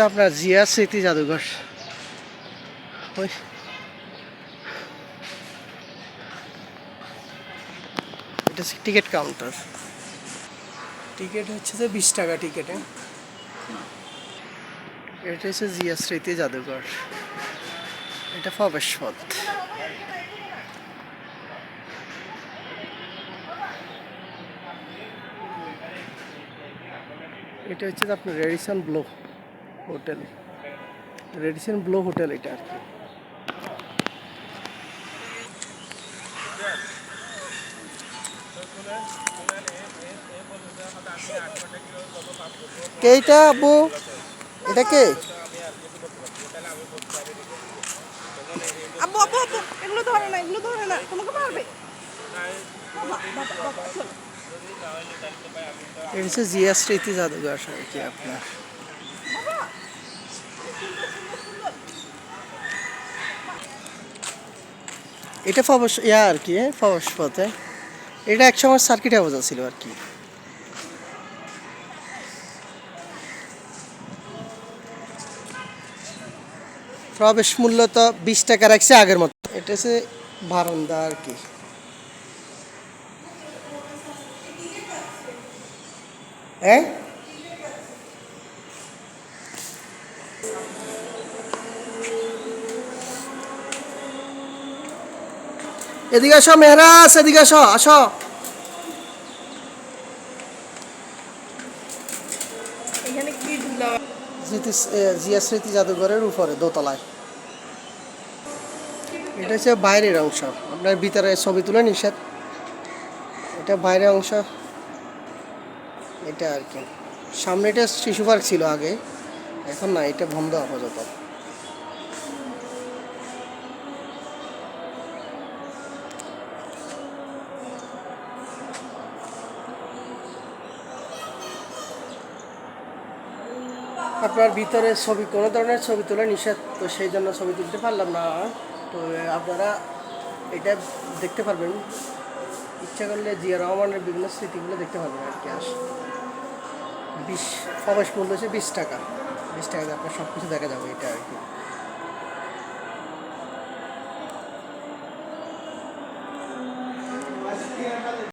আপনার জিয়া স্মৃতি জাদুঘর। ওই। এটা টিকিট কাউন্টার। টিকিট হচ্ছে যে বিশ টাকা টিকিটে। এটা হচ্ছে জিয়া স্মৃতি জাদুঘর। এটা প্রবেশ পথ। এটা হচ্ছে আপনার Radisson Blu hotel. Radisson Blu hotel এটা আর কি। কে এটা আব্বু এটা কে? আব্বু আব্বু আব্বু এগুলো ধরে না এগুলো ধরে না তোমাকে মারবে। এটা হচ্ছে জিয়া স্মৃতি জাদুঘর আর কি আপনার। এটা ফবস, ইয়া আর কি ফবস পথে এটা এক সময় সার্কিট হাউস ছিল আর কি। প্রবেশ মূল্য তো বিশ টাকা রাখছে আগের মতো। এটা হচ্ছে বারান্দা আর কি। হ্যাঁ এদিকে আসো মেহরাজ এদিকে আসো আসো। জিয়া স্মৃতি জাদুঘরের উপরে দোতলায়। এটা হচ্ছে বাইরের অংশ। আপনার ভিতরে ছবি তুলে নিষেধ। এটা বাইরের অংশ। এটা আর কি। সামনে এটা শিশু পার্ক ছিল আগে। এখন না এটা বন্ধ আপাতত আপনার ভিতরে ছবি, কোনো ধরনের ছবি তোলা নিষেধ, তো সেই জন্য ছবি তুলতে পারলাম না। তো আপনারা এটা দেখতে পারবেন। ইচ্ছা করলে জিয়া রহমানের বিভিন্ন স্মৃতিগুলো দেখতে পারবেন আর কি। আস বিশ, প্রবেশ মূল্য হচ্ছে বিশ টাকা। বিশ টাকা আপনার সব কিছু দেখা যাবে এটা আর কি।